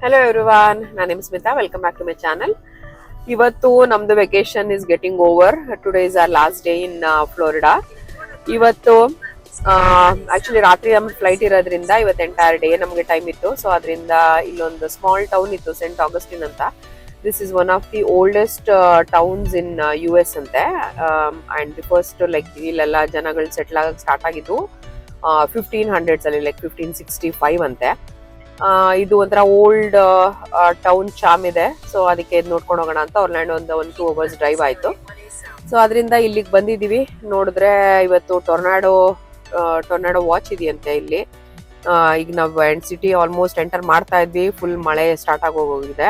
Hello everyone ನಾನು ನಿಮ್ Smitha welcome back to my channel ಇವತ್ತು ನಮ್ದು vacation is getting over today is our last day in Florida ಇವತ್ತು actually ರಾತ್ರಿ ನಮ್ಗೆ ಫ್ಲೈಟ್ ಇರೋದ್ರಿಂದ ಇವತ್ತು ಎಂಟೈರ್ ಡೇ ನಮಗೆ ಟೈಮ್ ಇತ್ತು. ಸೊ ಅದರಿಂದ ಇಲ್ಲೊಂದು ಸ್ಮಾಲ್ ಟೌನ್ ಇತ್ತು ಸೆಂಟ್ ಆಗಸ್ಟಿನ್ ಅಂತ. This is one of the oldest towns in U S ಅಂತೆ. ಆ್ಯಂಡ್ ದಿ ಫಸ್ಟ್ ಲೈಕ್ ಇಲ್ಲೆಲ್ಲ ಜನಗಳು ಸೆಟ್ಲ್ ಆಗಕ್ಕೆ ಸ್ಟಾರ್ಟ್ ಆಗಿದ್ದು ಫಿಫ್ಟೀನ್ ಹಂಡ್ರೆಡ್ಸಲ್ಲಿ ಲೈಕ್ ಫಿಫ್ಟೀನ್ ಸಿಕ್ಸ್ಟಿ ಫೈವ್ ಅಂತೆ. ಇದು ಒಂಥರ ಓಲ್ಡ್ ಟೌನ್ ಚಾಮ್ ಇದೆ. ಸೊ ಅದಕ್ಕೆ ನೋಡ್ಕೊಂಡು ಹೋಗೋಣ ಅಂತ ಅವ್ರ್ಲ್ಯಾಂಡ್ ಒಂದು ಒಂದು ಟೂ ಅವರ್ಸ್ ಡ್ರೈವ್ ಆಯಿತು. ಸೊ ಅದರಿಂದ ಇಲ್ಲಿಗೆ ಬಂದಿದ್ದೀವಿ ನೋಡಿದ್ರೆ ಇವತ್ತು ಟೊರ್ನಾಡೋ ಟೊರ್ನಾಡೋ ವಾಚ್ ಇದೆಯಂತೆ ಇಲ್ಲಿ. ಈಗ ನಾವು ಎಂಡ್ ಸಿಟಿ ಆಲ್ಮೋಸ್ಟ್ ಎಂಟರ್ ಮಾಡ್ತಾ ಇದ್ವಿ. ಫುಲ್ ಮಳೆ ಸ್ಟಾರ್ಟ್ ಆಗೋಗಿದೆ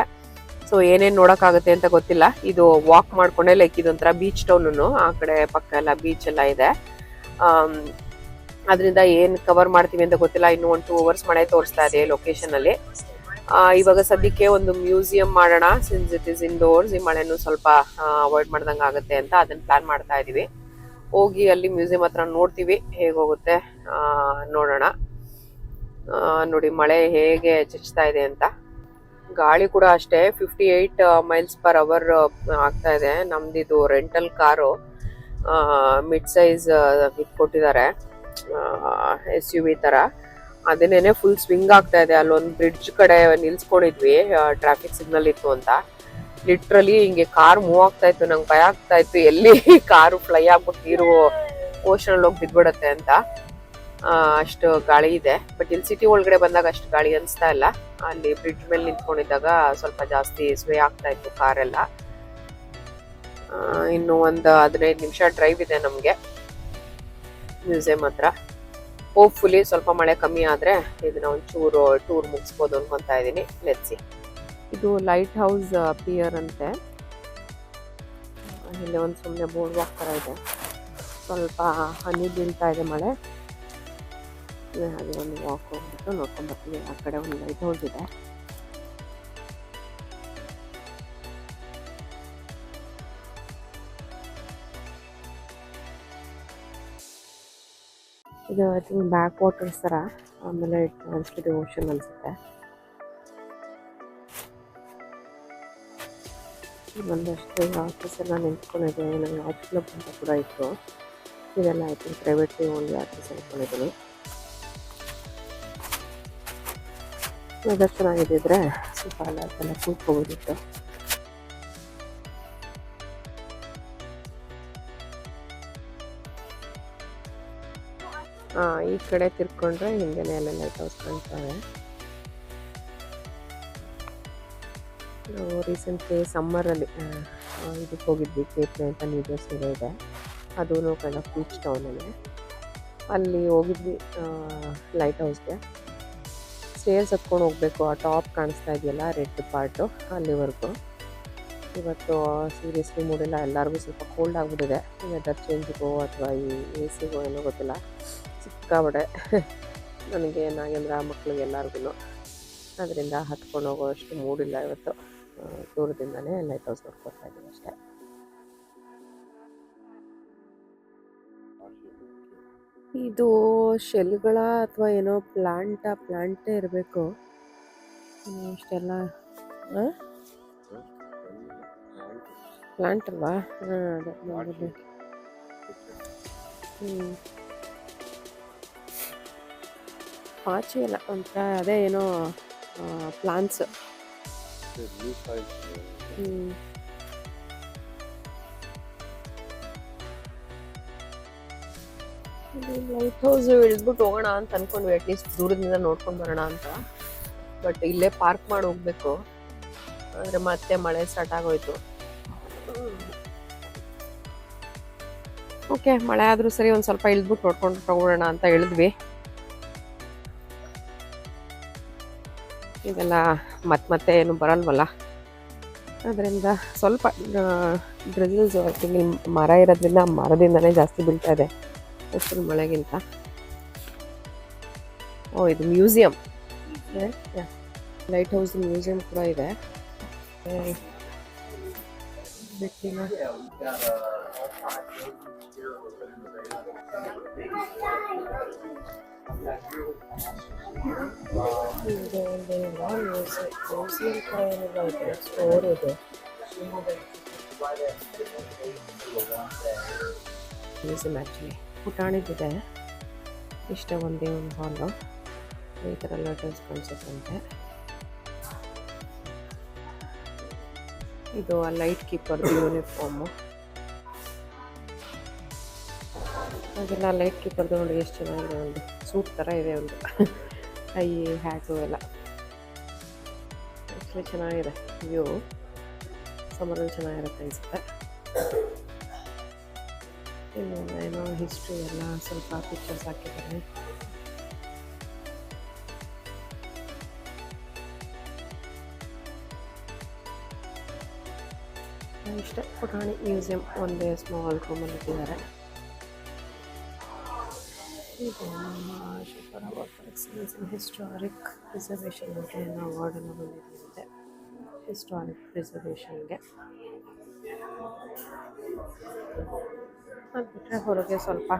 ಸೊ ಏನೇನು ನೋಡೋಕ್ಕಾಗುತ್ತೆ ಅಂತ ಗೊತ್ತಿಲ್ಲ. ಇದು ವಾಕ್ ಮಾಡ್ಕೊಂಡೆ ಲೈಕ್ ಇದೊಂಥರ ಬೀಚ್ ಟೌನು ಆ ಕಡೆ ಪಕ್ಕ ಎಲ್ಲ ಬೀಚ್ ಎಲ್ಲ ಇದೆ. ಅದರಿಂದ ಏನ್ ಕವರ್ ಮಾಡ್ತೀವಿ ಅಂತ ಗೊತ್ತಿಲ್ಲ. ಇನ್ನು ಒಂದು ಟೂ ಅವರ್ಸ್ ಮಳೆ ತೋರಿಸ್ತಾ ಇದೆ ಲೊಕೇಶನ್ ಅಲ್ಲಿ. ಇವಾಗ ಸದ್ಯಕ್ಕೆ ಒಂದು ಮ್ಯೂಸಿಯಂ ಮಾಡೋಣ ಸಿನ್ಸ್ ಇಟ್ ಇಸ್ ಇಂಡೋರ್ಸ್ ಈ ಮಳೆನೂ ಸ್ವಲ್ಪ ಅವಾಯ್ಡ್ ಮಾಡ್ದಂಗೆ ಆಗುತ್ತೆ ಅಂತ ಅದನ್ನ ಪ್ಲಾನ್ ಮಾಡ್ತಾ ಇದೀವಿ. ಹೋಗಿ ಅಲ್ಲಿ ಮ್ಯೂಸಿಯಂ ಹತ್ರ ನೋಡ್ತೀವಿ ಹೇಗೋಗುತ್ತೆ ನೋಡೋಣ. ನೋಡಿ ಮಳೆ ಹೇಗೆ ಚಚ್ತಾ ಇದೆ ಅಂತ. ಗಾಳಿ ಕೂಡ ಅಷ್ಟೇ fifty eight miles per hour ಆಗ್ತಾ ಇದೆ. ನಮ್ದಿದು ರೆಂಟಲ್ ಕಾರು ಮಿಡ್ ಸೈಜ್ ಇದು ಕೊಟ್ಟಿದ್ದಾರೆ ಎಸ್ ಯು ವಿ ತರ. ಅದನ್ನೇನೆ ಫುಲ್ ಸ್ವಿಂಗ್ ಆಗ್ತಾ ಇದೆ. ಅಲ್ಲೊಂದು ಬ್ರಿಡ್ಜ್ ಕಡೆ ನಿಲ್ಸ್ಕೊಂಡಿದ್ವಿ. ಟ್ರಾಫಿಕ್ ಸಿಗ್ನಲ್ ಇತ್ತು ಅಂತ. ಲಿಟ್ರಲಿ ಹಿಂಗೆ ಕಾರ್ ಮೂವ್ ಆಗ್ತಾ ಇತ್ತು. ನಂಗೆ ಭಯ ಆಗ್ತಾ ಇತ್ತು. ಎಲ್ಲಿ ಕಾರು ಫ್ಲೈ ಆಗ್ಬಿಟ್ಟು ನೀರು ಓಷನ್ ಹೋಗಿ ಬಿದ್ಬಿಡತ್ತೆ ಅಂತ. ಅಷ್ಟು ಗಾಳಿ ಇದೆ. ಬಟ್ ಇಲ್ಲಿ ಸಿಟಿ ಒಳಗಡೆ ಬಂದಾಗ ಅಷ್ಟು ಗಾಳಿ ಅನಿಸ್ತಾ ಇಲ್ಲ. ಅಲ್ಲಿ ಬ್ರಿಡ್ಜ್ ಮೇಲೆ ನಿಂತ್ಕೊಂಡಿದ್ದಾಗ ಸ್ವಲ್ಪ ಜಾಸ್ತಿ ಸ್ವೇ ಆಗ್ತಾ ಇತ್ತು ಕಾರೆಲ್ಲ ಇನ್ನು ಒಂದು ಹದಿನೈದು ನಿಮಿಷ ಡ್ರೈವ್ ಇದೆ ನಮಗೆ. ಮ್ಯೂಸಿಯಂ ಹತ್ರ ಹೋಪ್ಫುಲಿ ಸ್ವಲ್ಪ ಮಳೆ ಕಮ್ಮಿ ಆದರೆ ಇದನ್ನ ಒಂಚೂರು ಟೂರ್ ಮುಗಿಸ್ಬೋದು ಅನ್ಕೊಂತ ಇದ್ದೀನಿ ಲೆಟ್ಸಿ ಇದು ಲೈಟ್ ಹೌಸ್ ಪಿಯರ್ ಅಂತೆ. ಇಲ್ಲಿ ಒಂದು ಸುಮ್ಮನೆ ಬೋರ್ಡ್ ವಾಕ್ ಥರ ಇದೆ. ಸ್ವಲ್ಪ ಹನಿ ಬೀಳ್ತಾ ಇದೆ ಮಳೆ. ಹಾಗೆ ಒಂದು ವಾಕ್ ಹೋಗ್ಬಿಟ್ಟು ನೋಡ್ಕೊಂಡು ಆ ಕಡೆ ಒಂದು ಲೈಟ್ ಹೌಸ್ ಇದೆ. ಇದು ಐ ಥಿಂಕ್ ಬ್ಯಾಕ್ ವಾಟರ್ಸ್ ಥರ ಆಮೇಲೆ ಇಟ್ ಕಾಣಿಸ್ತಿದೆ ಓಷನ್ ಅನ್ಸುತ್ತೆ. ಒಂದಷ್ಟು ಆಫೀಸ್ ಎಲ್ಲ ನಿಂತ್ಕೊಂಡಿದೆ. ನನಗೆ ಆರ್ಟ್ ಕ್ಲಬ್ ಅಂತ ಕೂಡ ಇತ್ತು. ಇದೆಲ್ಲ I think privately only office ಅನ್ಕೊಂಡಿದ್ದೀನಿ ವೆದರ್ ಚೆನ್ನಾಗಿದ್ದಿದ್ರೆ ಸ್ವಲ್ಪ ಎಲ್ಲ ಕೂತ್ಕೋಬೋದಿತ್ತು. ಈ ಕಡೆ ತಿರ್ಕೊಂಡ್ರೆ ಹಿಂದೆನೆ ಎಲ್ಲ ಲೈಟ್ ಹೌಸ್ ಕಾಣ್ತವೆ ನಾವು ರೀಸೆಂಟ್ಲಿ ಸಮ್ಮರಲ್ಲಿ ಇದಕ್ಕೆ ಹೋಗಿದ್ವಿ ಕೇಪ್ರೆ ಅಂತ ನ್ಯೂ ಇದೆ ಇದೆ. ಅದೂ ಕಂಡ ಬೀಚ್ ಟೌನಲ್ಲಿ ಅಲ್ಲಿ. ಹೋಗಿದ್ವಿ ಲೈಟ್ ಹೌಸ್ಗೆ ಸ್ಟೇರ್ಸ್ ಹತ್ಕೊಂಡು ಹೋಗಬೇಕು, ಆ ಟಾಪ್ ಕಾಣಿಸ್ತಾ ಇದೆಯಲ್ಲ ರೆಡ್ ಪಾರ್ಟು ಅಲ್ಲಿವರೆಗೂ. ಇವತ್ತು ಸೀರಿಯಸ್ಲಿ ಮೂಡಿಲ್ಲ ಎಲ್ಲರಿಗೂ ಸ್ವಲ್ಪ ಕೋಲ್ಡ್ ಆಗಿಬಿಟ್ಟಿದೆ. ವೆದರ್ ಚೇಂಜಿಗೋ ಅಥವಾ ಈ ಎ ಸಿಗೋ ಏನೋ ಗೊತ್ತಿಲ್ಲ. ಸಿಕ್ಕಾಬಡೆ ನನಗೆ ನಾಗೇಂದ್ರ ಮಕ್ಕಳಿಗೆ ಎಲ್ಲರಿಗೂ ಅದರಿಂದ ಹತ್ಕೊಂಡು ಹೋಗೋಷ್ಟು ಮೂಡಿಲ್ಲ ಇವತ್ತು. ದೂರದಿಂದನೇ ಲೈಟ್ ಹೌಸ್ ನೋಡ್ಕೊಳ್ತಾ ಇದ್ದೀನಿ ಅಷ್ಟೇ. ಇದು ಶೆಲ್ಗಳ ಅಥವಾ ಏನೋ ಪ್ಲಾಂಟ ಪ್ಲಾಂಟೇ ಇರಬೇಕು. ಅಷ್ಟೆಲ್ಲ ಪ್ಲಾಂಟ್ ಅಲ್ವಾ? ಹಾಂ ಅದೇ ನೋಡಿದ್ದೆ ಹ್ಞೂ ಪಾಚಿ ಅಲ್ಲ ಒಂಥರ ಅದೇ ಏನೋ ಪ್ಲಾಂಟ್ಸ್ ಹ್ಞೂ ಲೈಟ್ ಹೌಸ್ ಇಳಿದ್ಬಿಟ್ಟು ಹೋಗೋಣ ಅಂತ ಅನ್ಕೊಂಡ್ವಿ ಅಟ್ಲೀಸ್ಟ್ ದೂರದಿಂದ ನೋಡ್ಕೊಂಡು ಬರೋಣ ಅಂತ. ಬಟ್ ಇಲ್ಲೇ ಪಾರ್ಕ್ ಮಾಡಿ ಹೋಗ್ಬೇಕು. ಆದರೆ ಮತ್ತೆ ಮಳೆ ಸ್ಟಾರ್ಟ್ ಆಗೋಯ್ತು. ಓಕೆ ಮಳೆ ಆದರೂ ಸರಿ ಒಂದು ಸ್ವಲ್ಪ ಇಳಿದ್ಬಿಟ್ಟು ನೋಡ್ಕೊಂಡು ತಗೊಳ್ಳೋಣ ಅಂತ ಹೇಳಿದ್ವಿ. ಇದೆಲ್ಲ ಮತ್ತೆ ಮತ್ತೆ ಏನು ಬರಲ್ವಲ್ಲ. ಅದರಿಂದ ಸ್ವಲ್ಪ ಡ್ರಿಲ್ಸ್ ಇಲ್ಲಿ ಮರ ಇರೋದ್ರಿಂದ ಮರದಿಂದನೇ ಜಾಸ್ತಿ ಬೀಳ್ತಾ ಇದೆ ಅಷ್ಟು ಮಳೆಗಿಂತ. ಓ ಇದು ಮ್ಯೂಸಿಯಂ. ಲೈಟ್ ಹೌಸ್ ಮ್ಯೂಸಿಯಂ ಕೂಡ ಇದೆ. ಬೆಟ್ಟಿನ ಇದು ಒಂದೇನಿಲ್ಲ ಏನಿಲ್ಲ ಇದೆ ಸ್ಟೋರ್ ಇದೆ ಮ್ಯೂಸಿಯಂ ಆ್ಯಕ್ಚುಲಿ ಪುಟಾಣಿದಿದೆ ಇಷ್ಟ ಒಂದೇ ಒಂದು ಹಾಲು. ಈ ಥರ ಡ್ರೆಸ್ ಕಾಣಿಸುತ್ತಂತೆ ಇದು ಆ ಲೈಟ್ ಕೀಪರ್ದು ಯೂನಿಫಾರ್ಮು ಅದೆಲ್ಲ ಲೈಟ್ ಕೀಪರ್ದು ನೋಡಿ ಎಷ್ಟು ಚೆನ್ನಾಗಿದೆ ಒಂದು ಸೂಟ್ ಥರ ಇದೆ ಒಂದು ಕೈ ಹ್ಯಾಟು ಎಲ್ಲ. ಆ್ಯಕ್ಚುಲಿ ಚೆನ್ನಾಗಿದೆ. ವ್ಯೂ ಸಮರಲ್ಲಿ ಚೆನ್ನಾಗಿರುತ್ತೆ ಅನಿಸುತ್ತೆ. ಏನೋ ಹಿಸ್ಟ್ರಿ ಎಲ್ಲ ಸ್ವಲ್ಪ ಪಿಕ್ಚರ್ಸ್ ಹಾಕಿದ್ದಾರೆ. ಇಷ್ಟೇ. ಪುಟಾಣಿ ಮ್ಯೂಸಿಯಂ ಒಂದೇ ಸ್ಮಾಲ್ ರೂಮಲ್ಲಿ ಇಟ್ಟಿದ್ದಾರೆ. ಇದು ನಮ್ಮ for excellence in historic preservation ಏನೋ ಅವಾರ್ಡ್ ಎಲ್ಲ ಬಂದಿದೆ ಹಿಸ್ಟಾರಿಕ್ ಪ್ರಿಸರ್ವೇಷನ್ಗೆ ಅದು ಬಿಟ್ಟರೆ ಹೊರಗೆ ಸ್ವಲ್ಪ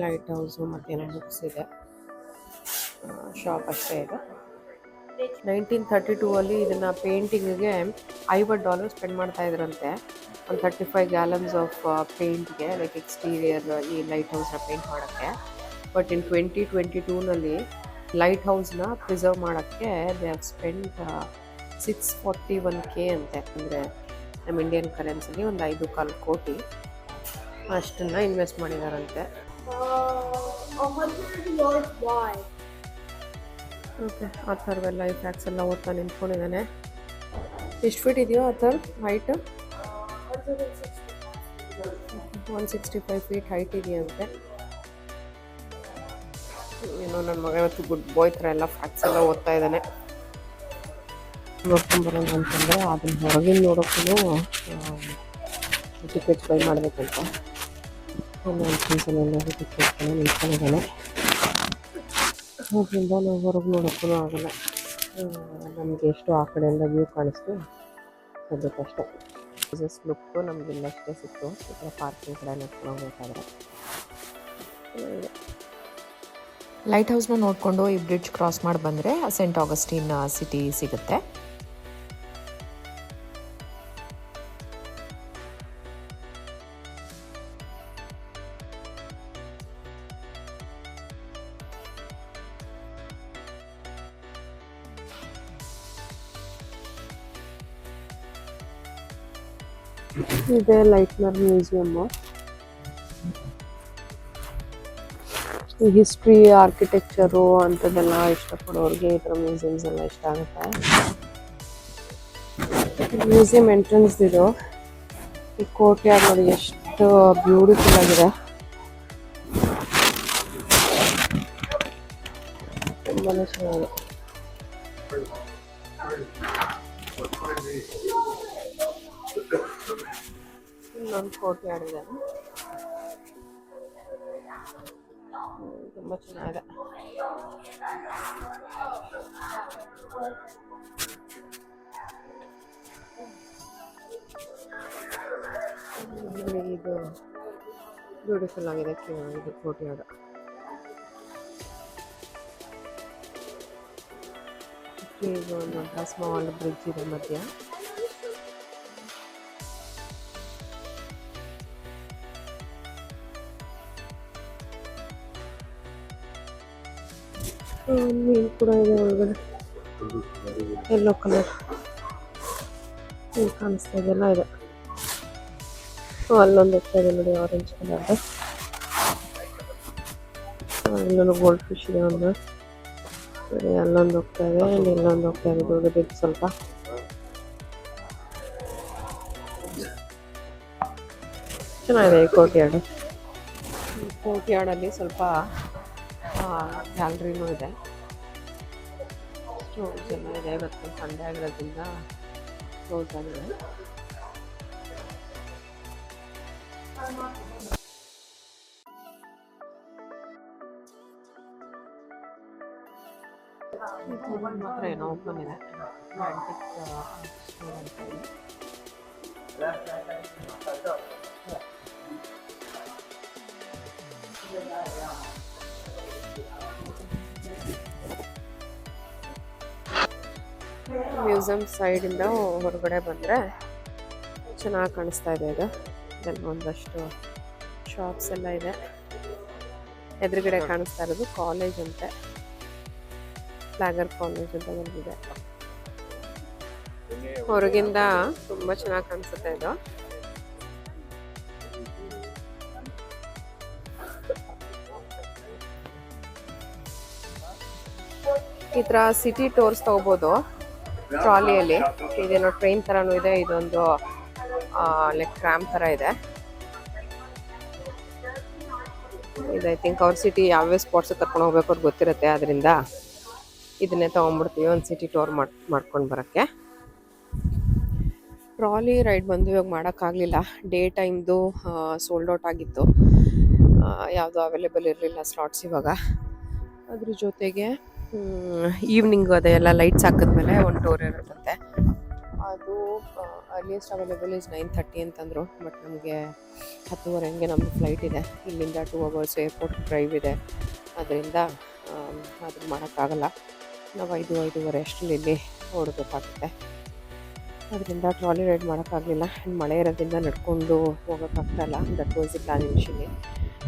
ಲೈಟ್ ಹೌಸು ಮತ್ತೇನೋ ಬುಕ್ಸ್ ಇದೆ ಶಾಪ್ ಅಷ್ಟೇ ಇದೆ ನೈನ್ಟೀನ್ ತರ್ಟಿ ಟೂ ಅಲ್ಲಿ ಇದನ್ನ ಪೇಂಟಿಂಗ್ಗೆ ಐವತ್ತು ಡಾಲರ್ ಸ್ಪೆಂಡ್ ಮಾಡ್ತಾ ಇದ್ರಂತೆ. ಒಂದು ತರ್ಟಿ ಫೈವ್ ಗ್ಯಾಲನ್ಸ್ ಆಫ್ ಪೇಂಟ್ಗೆ ಲೈಕ್ ಎಕ್ಸ್ಟೀರಿಯರ್ ಈ ಲೈಟ್ ಹೌಸ್ನ ಪೇಂಟ್ ಮಾಡೋಕ್ಕೆ. ಬಟ್ ಇನ್ ಟ್ವೆಂಟಿ ಟ್ವೆಂಟಿ ಟೂನಲ್ಲಿ ಲೈಟ್ ಹೌಸ್ನ ಪ್ರಿಸರ್ವ್ ಮಾಡೋಕ್ಕೆ they have spend six forty one K ಅಂತೆ. ಅಂದರೆ ನಮ್ಮ ಇಂಡಿಯನ್ ಕರೆನ್ಸಿಗೆ ಒಂದು ಐದು ಕಾಲು ಕೋಟಿ ಅಷ್ಟನ್ನು ಇನ್ವೆಸ್ಟ್ ಮಾಡಿದಾರಂತೆ. ಓಕೆ ಆ ಥರವೆಲ್ಲ ಈ ಫ್ಯಾಕ್ಸ್ ಎಲ್ಲ ಓದ್ತಾ ನಿಂತ್ಕೊಂಡಿದ್ದಾನೆ ಎಷ್ಟು ಫೀಟ್ ಇದೆಯೋ ಆ ಥರ height 160. One sixty five feet height ಇದೆಯಂತೆ ಏನೋ ನನ್ನ ಮಗ ಇವತ್ತು ಗುಡ್ ಬಾಯ್ ಥರ ಎಲ್ಲ ಫ್ಯಾಕ್ಸ್ ಎಲ್ಲ ಓದ್ತಾ ಇದ್ದಾನೆ. ನೋಡ್ಕೊಂಬರೋಣ ಅಂತಂದರೆ ಅದನ್ನ ಹೊರಗಿನ ನೋಡೋಕ್ಕೂ ಟಿಕೆಟ್ ಬೈ ಮಾಡಬೇಕಂತ. ಎಲ್ಲ ಟಿಕೆಟ್ ನಿಂತ್ಕೊಂಡಿದ್ದಾನೆ ಅದರಿಂದ ನಾವು ಹೊರಗೆ ನೋಡೋಕ್ಕೂ ಆಗಲ್ಲ. ನಮಗೆ ಎಷ್ಟು ಆ ಕಡೆಯಿಂದ ವ್ಯೂ ಕಾಣಿಸ್ತು ಅದಕ್ಕಷ್ಟೇ ಜಸ್ಟ್ ಲುಕ್ಕು ನಮ್ಗೆ ಇಲ್ಲಷ್ಟೇ ಸಿಕ್ತು. ಈ ಥರ ಪಾರ್ಕಿಂಗ್ ಕಡೆ ನಡ್ಕೊಂಡು ಹೋಗ್ಬೇಕಾದ್ರೆ ಲೈಟ್ ಹೌಸ್ನ ನೋಡಿಕೊಂಡು ಈ ಬ್ರಿಡ್ಜ್ ಕ್ರಾಸ್ ಮಾಡಿ ಬಂದರೆ ಸೆಂಟ್ ಆಗಸ್ಟಿನ್ ಸಿಟಿ ಸಿಗುತ್ತೆ. ಇದೆ ಲೈಟ್ನರ್ ಮ್ಯೂಸಿಯಮ್ಮು. ಹಿಸ್ಟ್ರಿ, ಆರ್ಕಿಟೆಕ್ಚರು ಅಂಥದ್ದೆಲ್ಲ ಇಷ್ಟಪಡೋರಿಗೆ ಈ ಥರ ಮ್ಯೂಸಿಯಮ್ಸ್ ಎಲ್ಲ ಇಷ್ಟ ಆಗುತ್ತೆ. ಮ್ಯೂಸಿಯಂ ಎಂಟ್ರೆನ್ಸ್ ಇದು. ಈ ಕೋಟೆ ನೋಡಿ ಎಷ್ಟು ಬ್ಯೂಟಿಫುಲ್ ಆಗಿದೆ. ತುಂಬಾ ಚೆನ್ನಾಗಿದೆ. ಇನ್ನೊಂದು ಕೋಟಿ ಆಡಿದೆ ತುಂಬ ಚೆನ್ನಾಗಿದೆ. ಇದು ಬ್ಯೂಟಿಫುಲ್ ಆಗಿದೆ ಇದು ಕೋಟೆಯಾಡು ಈಗ ಒಂದು ಸ್ಮಾಲ್ ಬ್ರಿಡ್ಜ್ ಇದೆ ಮಧ್ಯ. ಕೂಡ ಇದೆ ಒಳಗಡೆ. ಎಲ್ಲೋ ಕಲರ್ ನೀರು ಕಾಣಿಸ್ತಾ ಇದೆಲ್ಲ ಇದೆ. ಅಲ್ಲೊಂದು ಹೋಗ್ತಾ ಇದೆ ನೋಡಿ ಆರೆಂಜ್ ಕಲರ್ ಇಲ್ಲೊಂದು ಗೋಲ್ಡ್ ಫಿಶ್ ಇದೆ ಒಂದು. ಅಲ್ಲೊಂದು ಹೋಗ್ತಾ ಇದೆ ಇಲ್ಲೊಂದು ಹೋಗ್ತಾ ಇದೆ ದೊಡ್ಡದಿತ್ತು ಸ್ವಲ್ಪ. ಚೆನ್ನಾಗಿದೆ ಈ ಕೋರ್ಟ್ ಯಾರ್ಡ್ ಕೋರ್ಟ್ ಯಾರ್ಡಲ್ಲಿ ಸ್ವಲ್ಪ ಗ್ಯಾಲ್ರಿನೂ ಇದೆ. ಸ್ಟೋರ್ಸ್ ಎಲ್ಲ ಇದೆ ಇವತ್ತು ಸಂಡೇ ಆಗಿರೋದ್ರಿಂದ ಕ್ಲೋಸ್ ಆಗಿದೆ ಇದು ಮಾತ್ರ ಏನೋ ಓಪನ್ ಇದೆ ಮ್ಯೂಸಿಯಂ ಸೈಡಿಂದ ಹೊರಗಡೆ ಬಂದರೆ ಚೆನ್ನಾಗಿ ಕಾಣಿಸ್ತಾ ಇದೆ ಇದು. ಇದೆಲ್ಲ ಒಂದಷ್ಟು ಶಾಪ್ಸ್ ಎಲ್ಲ ಇದೆ. ಎದುರುಗಡೆ ಕಾಣಿಸ್ತಾ ಇರೋದು ಕಾಲೇಜ್ ಅಂತೆ. ಫ್ಲಾಗರ್ ಕಾಲೇಜ್ ಅಂತ ಬಂದಿದೆ. ಹೊರಗಿಂದ ತುಂಬಾ ಚೆನ್ನಾಗಿ ಕಾಣಿಸುತ್ತೆ ಇದು. ಈ ತರ ಸಿಟಿ ಟೂರ್ಸ್ ತಗೋಬಹುದು ಟ್ರಾಲಿಯಲ್ಲಿ. ಇದೇನೋ ಟ್ರೈನ್ ಥರನೂ ಇದೆ, ಇದೊಂದು ಲೈಕ್ ಟ್ರಾಮ್ ತರ ಇದೆ. ಇದು ಐ ಥಿಂಕ್ ಅವ್ರ ಸಿಟಿ ಯಾವ್ಯಾವ ಸ್ಪಾಟ್ಸ್ ಕರ್ಕೊಂಡು ಹೋಗ್ಬೇಕು ಅವ್ರಿಗೆ ಗೊತ್ತಿರುತ್ತೆ ಅದರಿಂದ ಇದನ್ನೇ ತೊಗೊಂಡ್ಬಿಡ್ತೀವಿ, ಒಂದು ಸಿಟಿ ಟೂರ್ ಮಾಡಿ, ಮಾಡ್ಕೊಂಡು ಬರೋಕ್ಕೆ. ಟ್ರಾಲಿ ರೈಡ್ ಬಂದು ಇವಾಗ ಮಾಡೋಕ್ಕಾಗಲಿಲ್ಲ. ಡೇ ಟೈಮ್ದು ಸೋಲ್ಡ್ ಔಟ್ ಆಗಿತ್ತು. ಯಾವುದು ಅವೈಲೇಬಲ್ ಇರಲಿಲ್ಲ ಸ್ಲಾಟ್ಸ್ ಇವಾಗ. ಅದ್ರ ಜೊತೆಗೆ ಈವ್ನಿಂಗ್ ಅದೆಲ್ಲ ಲೈಟ್ಸ್ ಹಾಕಿದ್ಮೇಲೆ ಒಂದು ಟೂರ್ ಇರುತ್ತೆ ಅದು earliest available is nine thirty ಅಂತಂದರು ಬಟ್ ನಮಗೆ ಹತ್ತುವರೆ ಹಂಗೆ ನಮ್ಮದು ಫ್ಲೈಟ್ ಇದೆ. ಇಲ್ಲಿಂದ ಟೂ ಅವರ್ಸ್ ಏರ್ಪೋರ್ಟ್ ಡ್ರೈವ್ ಇದೆ. ಅದರಿಂದ ಅದನ್ನು ಮಾಡೋಕ್ಕಾಗಲ್ಲ. ನಾವು ಐದು, ಐದೂವರೆ ಅಷ್ಟರಲ್ಲಿ ಇಲ್ಲಿ ಓಡಬೇಕಾಗುತ್ತೆ. ಅದರಿಂದ ಟ್ರಾಲಿ ರೈಡ್ ಮಾಡೋಕ್ಕಾಗಲಿಲ್ಲ. ಮಳೆ ಇರೋದ್ರಿಂದ ನಡ್ಕೊಂಡು ಹೋಗೋಕ್ಕಾಗ್ತಾಯಿಲ್ಲ ದಟ್ ವಾಸ್ ಪ್ಲಾನ್ ಇನಿಷಿಯಲಿ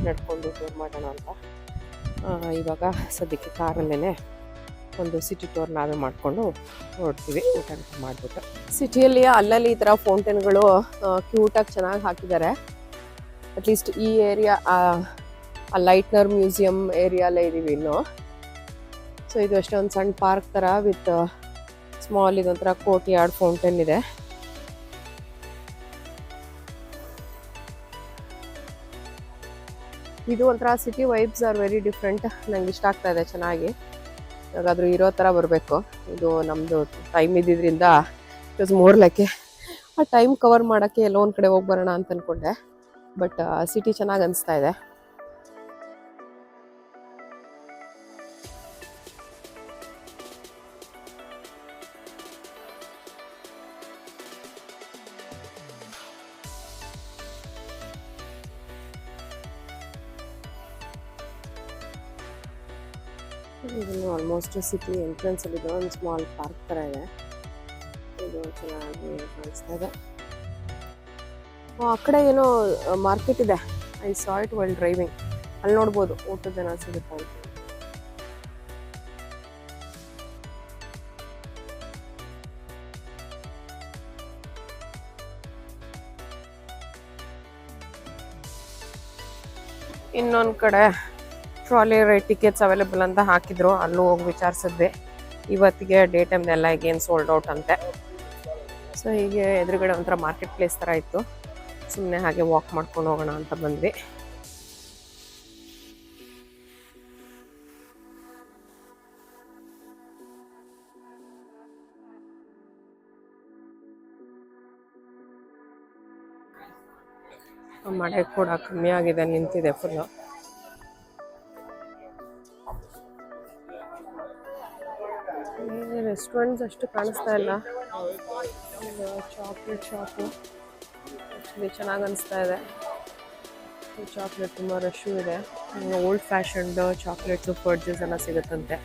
ನಡ್ಕೊಂಡು ಟೂರ್ ಮಾಡೋಣ ಅಂತ. ಇವಾಗ ಸದ್ಯಕ್ಕೆ ಕಾರಲ್ಲೇ ಒಂದು ಸಿಟಿ ಟೂರ್ ನಾವೇ ಮಾಡಿಕೊಂಡು ಹೊರಡ್ತೀವಿ, ಊಟ ಮಾಡಿಬಿಟ್ಟು. ಸಿಟಿಯಲ್ಲಿ ಅಲ್ಲಲ್ಲಿ ಈ ಥರ ಫೌಂಟೇನ್ಗಳು ಕ್ಯೂಟಾಗಿ ಚೆನ್ನಾಗಿ ಹಾಕಿದ್ದಾರೆ. ಅಟ್ಲೀಸ್ಟ್ ಈ ಏರಿಯಾ ಆ ಲೈಟ್ನರ್ ಮ್ಯೂಸಿಯಂ ಏರಿಯಾಲೇ ಇದ್ದೀವಿ ಇನ್ನು. ಸೊ ಇದು ಅಷ್ಟೇ ಒಂದು ಸಣ್ಣ ಪಾರ್ಕ್ ಥರ ವಿತ್ ಸ್ಮಾಲ್ ಇದೊಂಥರ ಕೋಟಿ ಯಾರ್ಡ್ ಫೌಂಟೇನ್ ಇದೆ. ಇದು ಒಂಥರ city vibes are very different. ನಂಗೆ ಇಷ್ಟ ಆಗ್ತಾ ಇದೆ ಚೆನ್ನಾಗಿ. ಯಾವಾಗಾದರೂ ಇರೋ ಥರ ಬರಬೇಕು. ಇದು ನಮ್ಮದು ಟೈಮ್ ಇದ್ದಿದ್ದರಿಂದ ಇಟ್ ಮೋರ್ ಲೈಕೆ ಆ ಟೈಮ್ ಕವರ್ ಮಾಡೋಕ್ಕೆ ಎಲ್ಲೋ ಒಂದು ಕಡೆ ಹೋಗಿ ಬರೋಣ ಅಂತ ಅಂದ್ಕೊಂಡೆ ಬಟ್ ಸಿಟಿ ಚೆನ್ನಾಗಿ ಅನಿಸ್ತಾ ಇದೆ. ಇದನ್ನು ಆಲ್ಮೋಸ್ಟ್ ಸಿಟಿ ಎಂಟ್ರೆನ್ಸ್ ಅಲ್ಲಿ ಒಂದು ಸ್ಮಾಲ್ ಪಾರ್ಕ್ ಥರ ಇದೆ. ಇದು ಚೆನ್ನಾಗಿ ಕಾಣಿಸ್ತಾ ಇದೆ. ಆ ಕಡೆ ಏನೋ ಮಾರ್ಕೆಟ್ ಇದೆ. I saw it well driving ಅಲ್ಲಿ ನೋಡ್ಬೋದು ಊಟದ ಜನ ಸಿಗುತ್ತೆ ಅಂತ. ಇನ್ನೊಂದು ಕಡೆ ಟ್ರಾಲಿ ಟಿಕೆಟ್ಸ್ ಅವೈಲೇಬಲ್ ಅಂತ ಹಾಕಿದ್ರು. ಅಲ್ಲೂ ಹೋಗಿ ವಿಚಾರಿಸಿದ್ವಿ. ಇವತ್ತಿಗೆ ಡೇ ಟೈಮ್ದೆಲ್ಲ ಈಗೇನು ಸೋಲ್ಡ್ ಔಟ್ ಅಂತೆ. ಸೊ ಹೀಗೆ ಎದುರುಗಡೆ ಒಂಥರ ಮಾರ್ಕೆಟ್ ಪ್ಲೇಸ್ ಥರ ಇತ್ತು. ಸುಮ್ಮನೆ ಹಾಗೆ ವಾಕ್ ಮಾಡ್ಕೊಂಡು ಹೋಗೋಣ ಅಂತ ಬಂದ್ವಿ. ಮಳೆ ಕೂಡ ಕಮ್ಮಿ ಆಗಿದೆ, ನಿಂತಿದೆ ಫುಲ್ಲು ರೆಸ್ಟೋರೆಂಟ್ಸ್ ಅಷ್ಟು ಕಾಣಿಸ್ತಾ ಇಲ್ಲ. Chocolate shop. ಆ್ಯಕ್ಚುಲಿ ಚೆನ್ನಾಗಿ ಅನಿಸ್ತಾ ಇದೆ. ಚಾಕ್ಲೇಟ್ ತುಂಬ ರಶ್ಶು ಇದೆ. ಓಲ್ಡ್ ಫ್ಯಾಷನ್ಡ್ ಚಾಕ್ಲೇಟ್ಸು ಫರ್ಜಸ್ ಎಲ್ಲ ಸಿಗುತ್ತಂತೆ.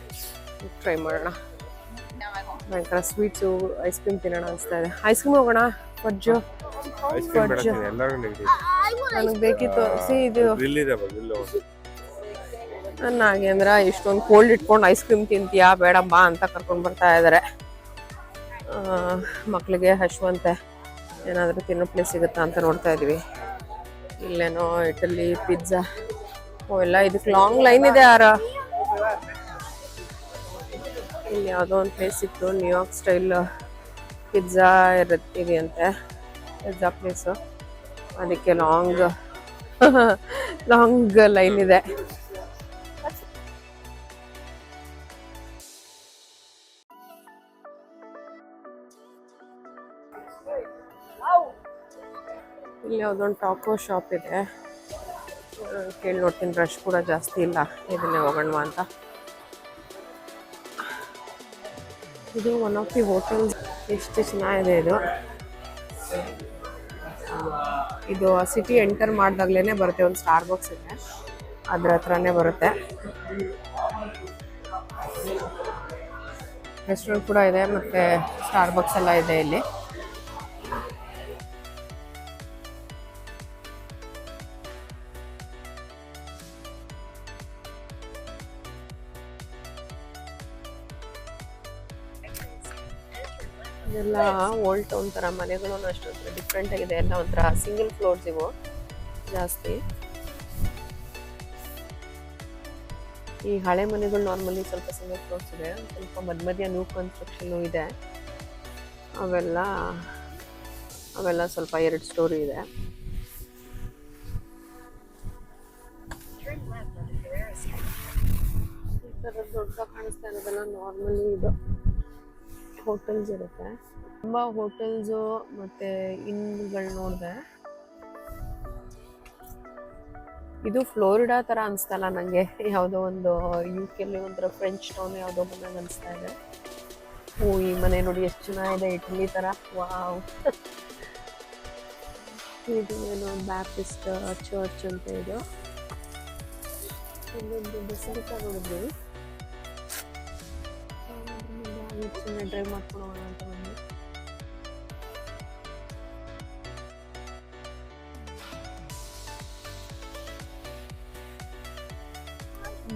ಟ್ರೈ ಮಾಡೋಣ. ಭಯಂಕರ ಸ್ವೀಟ್ಸು ಐಸ್ ಕ್ರೀಮ್ ತಿನ್ನೋಣ ಅನಿಸ್ತಾ ಇದೆ. ಐಸ್ ಕ್ರೀಮ್ ಹೋಗೋಣ. ಎಲ್ಲರಿಗೂ ನೆಗಡಿ ನನಗೆ ಬೇಕಿತ್ತು. ಸಿ ಇದು ನನ್ನ ನಾಗೇಂದ್ರ ಇಷ್ಟೊಂದು ಕೋಲ್ಡ್ ಇಟ್ಕೊಂಡು ಐಸ್ ಕ್ರೀಮ್ ತಿಂತೀಯಾ ಬೇಡ ಬಾ ಅಂತ ಕರ್ಕೊಂಡು ಬರ್ತಾ ಇದ್ದಾರೆ ಮಕ್ಕಳಿಗೆ ಹಶ್ವಂತೆ ಏನಾದರೂ ತಿನ್ನೋ ಪ್ಲೇಸ್ ಸಿಗುತ್ತಾ ಅಂತ ನೋಡ್ತಾ ಇದೀವಿ. ಇಲ್ಲೇನೋ ಇಟಲಿ ಪಿಜ್ಜಾ ಓ, ಎಲ್ಲ ಇದಕ್ಕೆ ಲಾಂಗ್ ಲೈನ್ ಇದೆ ಯಾರ? ಇಲ್ಲಿ ಯಾವುದೋ ಒಂದು ಪ್ಲೇಸ್ ಇತ್ತು ನ್ಯೂಯಾರ್ಕ್ ಸ್ಟೈಲ್ ಪಿಜ್ಜಾ ಇರುತ್ತೆ ಅಂತೆ ಪಿಜ್ಜಾ ಪ್ಲೇಸು ಅದಕ್ಕೆ ಲಾಂಗ್ ಲಾಂಗ್ ಲೈನ್ ಇದೆ. ಇಲ್ಲಿ ಯಾವುದೊಂದು ಟಾಕೋ ಶಾಪ್ ಇದೆ. ಕೇಳಿ ನೋಡ್ತೀನಿ ರಶ್ ಕೂಡ ಜಾಸ್ತಿ ಇಲ್ಲ. ಇದನ್ನೇ ಹೋಗೋಣ ಅಂತ. ಇದು ಒನ್ ಆಫ್ ದಿ ಹೋಟೆಲ್ಸ್ ಎಷ್ಟು ಚೆನ್ನಾಗಿದೆ ಇದು. ಇದು ಸಿಟಿ ಎಂಟರ್ ಮಾಡಿದಾಗ್ಲೇ ಬರುತ್ತೆ, ಒಂದು ಸ್ಟಾರ್ ಬಾಕ್ಸ್ ಇದೆ. ಅದ್ರ ಹತ್ರನೇ ಬರುತ್ತೆ. ರೆಸ್ಟೋರೆಂಟ್ ಕೂಡ ಇದೆ, ಮತ್ತು ಸ್ಟಾರ್ ಬಾಕ್ಸ್ ಎಲ್ಲ ಇದೆ ಇಲ್ಲಿ. ಇದೆಲ್ಲ ಓಲ್ಡ್ ಟೌನ್ ಥರ ಮನೆಗಳು ಅಷ್ಟು ಡಿಫ್ರೆಂಟ್ ಆಗಿದೆ. ಎಲ್ಲ ಒಂಥರ ಸಿಂಗಲ್ ಫ್ಲೋರ್ಸ್ ಇವು. ಜಾಸ್ತಿ. ಈ ಹಳೆ ಮನೆಗಳು ನಾರ್ಮಲಿ ಸ್ವಲ್ಪ ಸಿಂಗಲ್ ಫ್ಲೋರ್ಸ್ ಇದೆ. ಸ್ವಲ್ಪ ಮಧ್ಯ ಮಧ್ಯ ನ್ಯೂ ಕನ್ಸ್ಟ್ರಕ್ಷನ್ ಇದೆ. ಅವೆಲ್ಲ ಅವೆಲ್ಲ ಸ್ವಲ್ಪ ಎರಡು ಸ್ಟೋರಿ ಇದೆ. ಹೋಟೆಲ್ಸ್ ಇರುತ್ತೆ. ತುಂಬ ಹೋಟೆಲ್ಸು ಮತ್ತೆ ಇನ್ಗಳು ನೋಡಿದೆ. ಇದು ಫ್ಲೋರಿಡಾ ತರ ಅನಿಸ್ತಲ್ಲ ನನಗೆ ಯಾವುದೋ ಒಂದು ಯು ಕೆಲ್ಲಿ ಒಂಥರ ಫ್ರೆಂಚ್ ಟೌನ್ ಯಾವುದೋ ಬಂದಾಗ ಅನಿಸ್ತಾ ಇದೆ. ಓ ಈ ಮನೆ ನೋಡಿ ಎಷ್ಟು ಚೆನ್ನಾಗಿದೆ ಇಟಲಿ ತರ. ವಾವ್. ಇದು ಏನೋ ಬ್ಯಾಪ್ಟಿಸ್ಟ್ ಚರ್ಚ್ ಅಂತ ಇದು. ಇಲ್ಲೊಂದು ಬೆಸಲಿಕ ನೋಡಿದ್ವಿ. ಸುಮ್ಮನೆ ಡ್ರೈವ್ ಮಾಡ್ಕೊಂಡು ಹೋಗೋಣ ಅಂತ ಬಂದ್ವಿ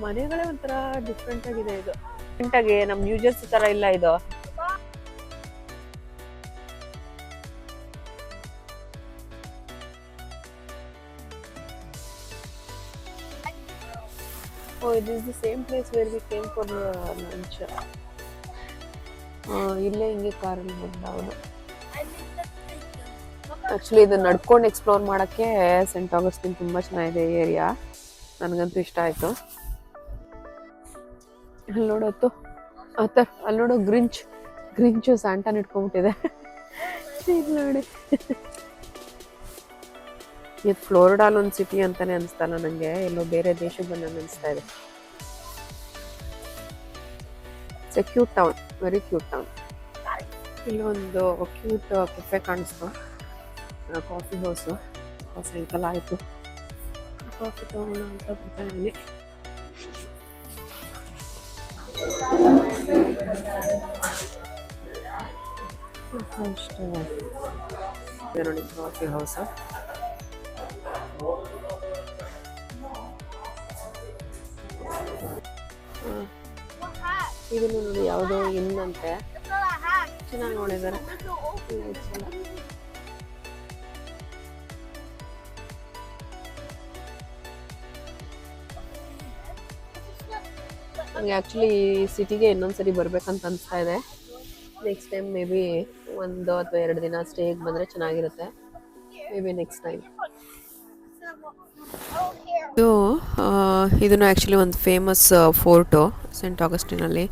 ಮನೆಗಳೇ ಒಂಥರ ಡಿಫ್ರೆಂಟ್ ಆಗಿದೆ ಇದು. ಡಿಫ್ರೆಂಟ್ ಆಗಿ ನಮ್ ನ್ಯೂ ಜರ್ಸಿ ತರ ಇಲ್ಲ ಇದು. ಓ it is the same place where we came for lunch ಇಲ್ಲೇ ಹಿಂಗೆ ಕಾರಲ್ಲಿ ಬಂದ ಅವನು. ಆ್ಯಕ್ಚುಲಿ ಇದು ನಡ್ಕೊಂಡು ಎಕ್ಸ್ಪ್ಲೋರ್ ಮಾಡೋಕ್ಕೆ ಸೆಂಟ್ ಆಗಸ್ಟಿನ್ ತುಂಬ ಚೆನ್ನಾಗಿದೆ ಏರಿಯಾ ನನಗಂತೂ ಇಷ್ಟ ಆಯಿತು. ಅಲ್ಲಿ ನೋಡೋತ್ತು ಅತ್ತ. ಅಲ್ಲಿ ನೋಡೋ ಗ್ರಿಂಚ್ ಗ್ರಿಂಚು ಸ್ಯಾಂಟನ್ ಇಟ್ಕೊಂಡ್ಬಿಟ್ಟಿದೆ. ಇದು ನೋಡಿ. ಇದು ಫ್ಲೋರಿಡಾಲ್ ಒಂದು ಸಿಟಿ ಅಂತಾನೆ ಅನಿಸ್ತಲ್ಲ ನನಗೆ ಎಲ್ಲೋ ಬೇರೆ ದೇಶಕ್ಕೆ ಬಂದ ಅನಿಸ್ತಾ ಇದೆ. Cute town very cute town ಇಲ್ಲೊಂದು ಕ್ಯೂಟ್ ಕೆಫೆ ಕಾಣಿಸ್ತು. ಕಾಫಿ ಹೌಸು ಸಾಯಂಕಾಲ ಆಯಿತು. ಕಾಫಿ ತಗೋಣ ಅಂತ ಬರ್ತಾ ಇದ್ದೀನಿ. ನೋಡಿ ಕಾಫಿ ಹೌಸ್ ಇದನ್ನು ನೋಡಿ ಯಾವುದೋ ಇನ್ನಂತೆ. ಚೆನ್ನಾಗಿ ನೋಡಿದ್ದಾರೆ. ನನಗೆ ಆ್ಯಕ್ಚುಲಿ ಈ ಸಿಟಿಗೆ ಇನ್ನೊಂದ್ಸರಿ ಬರಬೇಕಂತ ಅನಿಸ್ತಾ ಇದೆ. ನೆಕ್ಸ್ಟ್ ಟೈಮ್ ಮೇ ಬಿ ಒಂದು ಅಥವಾ ಎರಡು ದಿನ ಸ್ಟೇಗೆ ಬಂದರೆ ಚೆನ್ನಾಗಿರುತ್ತೆ. ಮೇ ಬಿ ನೆಕ್ಸ್ಟ್ ಟೈಮ್ ಇದು ಇದನ್ನು ಆ್ಯಕ್ಚುಲಿ ಒಂದು ಫೇಮಸ್ ಫೋರ್ಟು ಸೆಂಟ್ ಆಗಸ್ಟಿನಲ್ಲಿ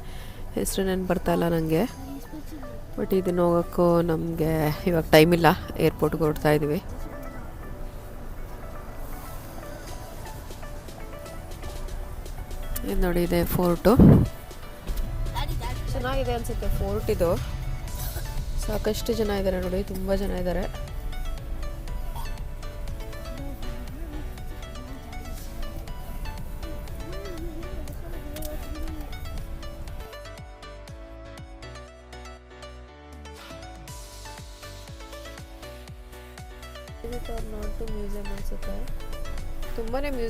ಹೆಸರು ನೆನ್ ಬರ್ತಾ ಇಲ್ಲ ನನಗೆ ಬಟ್ ಇದನ್ನು ಹೋಗೋಕ್ಕೂ ನಮಗೆ ಇವಾಗ ಟೈಮ್ ಇಲ್ಲ. ಏರ್ಪೋರ್ಟ್ಗೆ ಹೊರಡ್ತಾ ಇದ್ದೀವಿ ಇದು ನೋಡಿ, ಇದೆ ಫೋರ್ಟು ಚೆನ್ನಾಗಿದೆ ಅನ್ಸುತ್ತೆ ಫೋರ್ಟ್ ಇದು. ಸಾಕಷ್ಟು ಜನ ಇದ್ದಾರೆ ನೋಡಿ, ತುಂಬ ಜನ ಇದ್ದಾರೆ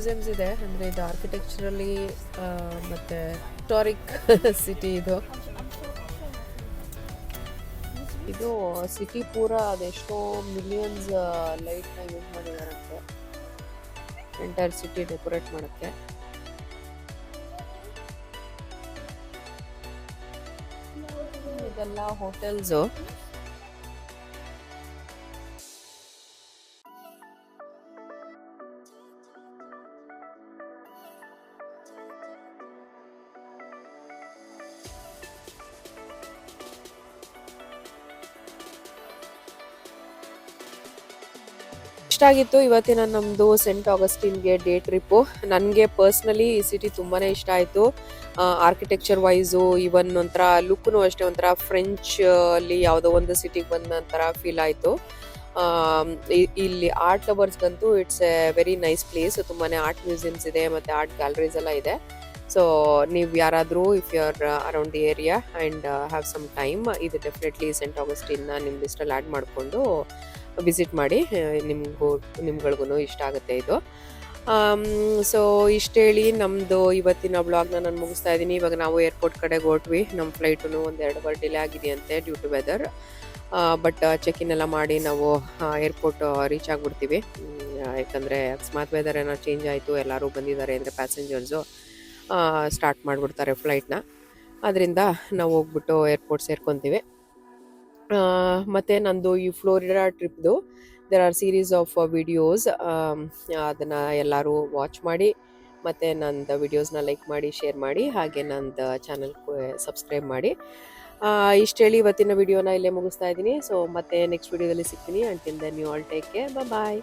ಮ್ಯೂಸಿಯಮ್ಸ್ ಇದೆ. ಅಂದರೆ ಇದು ಆರ್ಕಿಟೆಕ್ಚರಲಿ ಮತ್ತು ಹಿಸ್ಟಾರಿಕ್ ಸಿಟಿ ಇದು. ಇದು ಸಿಟಿ ಪೂರ ಅದೆಷ್ಟೋ ಮಿಲಿಯನ್ಸ್ ಲೈಟ್ನ ಯೂಸ್ ಮಾಡಿದಾರಂತೆ. ಎಂಟೈರ್ ಸಿಟಿ ಡೆಕೋರೇಟ್ ಮಾಡೋಕ್ಕೆ. ಇದೆಲ್ಲ ಹೋಟೆಲ್ಸು ಇಷ್ಟ ಆಗಿತ್ತು ಇವತ್ತಿನ ನಮ್ಮದು ಸೆಂಟ್ ಆಗಸ್ಟಿನ್ಗೆ ಡೇ ಟ್ರಿಪ್ಪು ನನಗೆ ಪರ್ಸ್ನಲಿ ಈ ಸಿಟಿ ತುಂಬಾ ಇಷ್ಟ ಆಯಿತು. ಆರ್ಕಿಟೆಕ್ಚರ್ ವೈಸು ಇವನ್ ಒಂಥರ ಲುಕ್ನು ಅಷ್ಟೇ ಒಂಥರ ಫ್ರೆಂಚ್ ಅಲ್ಲಿ ಯಾವುದೋ ಒಂದು ಸಿಟಿಗೆ ಬಂದ ನಂತರ ಫೀಲ್ ಆಯಿತು. ಇಲ್ಲಿ art ಲವರ್ಸ್ಗಂತೂ it's a very nice place ತುಂಬಾ ಆರ್ಟ್ ಮ್ಯೂಸಿಯಮ್ಸ್ ಇದೆ ಮತ್ತು ಆರ್ಟ್ ಗ್ಯಾಲರೀಸ್ ಎಲ್ಲ ಇದೆ. ಸೊ ನೀವು ಯಾರಾದರೂ if you are around the area and have some time ಇದು ಡೆಫಿನೆಟ್ಲಿ ಸೆಂಟ್ ಆಗಸ್ಟಿನ್ನ ನಿಮ್ಮ ಲಿಸ್ಟಲ್ಲಿ ಆ್ಯಡ್ ಮಾಡಿಕೊಂಡು ವಿಸಿಟ್ ಮಾಡಿ ನಿಮಗೂ ನಿಮ್ಗಳ್ಗೂ ಇಷ್ಟ ಆಗುತ್ತೆ ಇದು. ಸೊ ಇಷ್ಟು ಹೇಳಿ ನಮ್ಮದು ಇವತ್ತಿನ ಬ್ಲಾಗ್ನ ನಾನು ಮುಗಿಸ್ತಾ ಇದ್ದೀನಿ. ಇವಾಗ ನಾವು ಏರ್ಪೋರ್ಟ್ ಕಡೆಗೆ ಹೊರಟ್ವಿ. ನಮ್ಮ ಫ್ಲೈಟು ಒಂದು ಎರಡು ಬಾರ್ delay ಆಗಿದೆಯಂತೆ due to weather but check in ಎಲ್ಲ ಮಾಡಿ ನಾವು ಏರ್ಪೋರ್ಟ್ ರೀಚ್ ಆಗಿಬಿಡ್ತೀವಿ. ಯಾಕಂದರೆ ಅಕಸ್ಮಾತ್ ವೆದರ್ ಏನೋ ಚೇಂಜ್ ಆಯಿತು, ಎಲ್ಲರೂ ಬಂದಿದ್ದಾರೆ ಅಂದರೆ ಪ್ಯಾಸೆಂಜರ್ಸು ಸ್ಟಾರ್ಟ್ ಮಾಡಿಬಿಡ್ತಾರೆ ಫ್ಲೈಟ್ನ ಅದರಿಂದ ನಾವು ಹೋಗ್ಬಿಟ್ಟು ಏರ್ಪೋರ್ಟ್ ಸೇರ್ಕೊತೀವಿ. ಮತ್ತು ನಂದು ಈ Florida ಟ್ರಿಪ್ದು there are series of videos ಅದನ್ನು ಎಲ್ಲರೂ ವಾಚ್ ಮಾಡಿ, ಮತ್ತು ನಂದು ವಿಡಿಯೋಸ್ನ ಲೈಕ್ ಮಾಡಿ ಶೇರ್ ಮಾಡಿ, ಹಾಗೆ ನಂದು ಚಾನಲ್ ಸಬ್ಸ್ಕ್ರೈಬ್ ಮಾಡಿ. ಇಷ್ಟು ಹೇಳಿ ಇವತ್ತಿನ ವಿಡಿಯೋನ ಇಲ್ಲೇ ಮುಗಿಸ್ತಾ ಇದ್ದೀನಿ. ಸೊ ಮತ್ತೆ ನೆಕ್ಸ್ಟ್ ವಿಡಿಯೋದಲ್ಲಿ ಸಿಗ್ತೀನಿ. Until then you all take care bye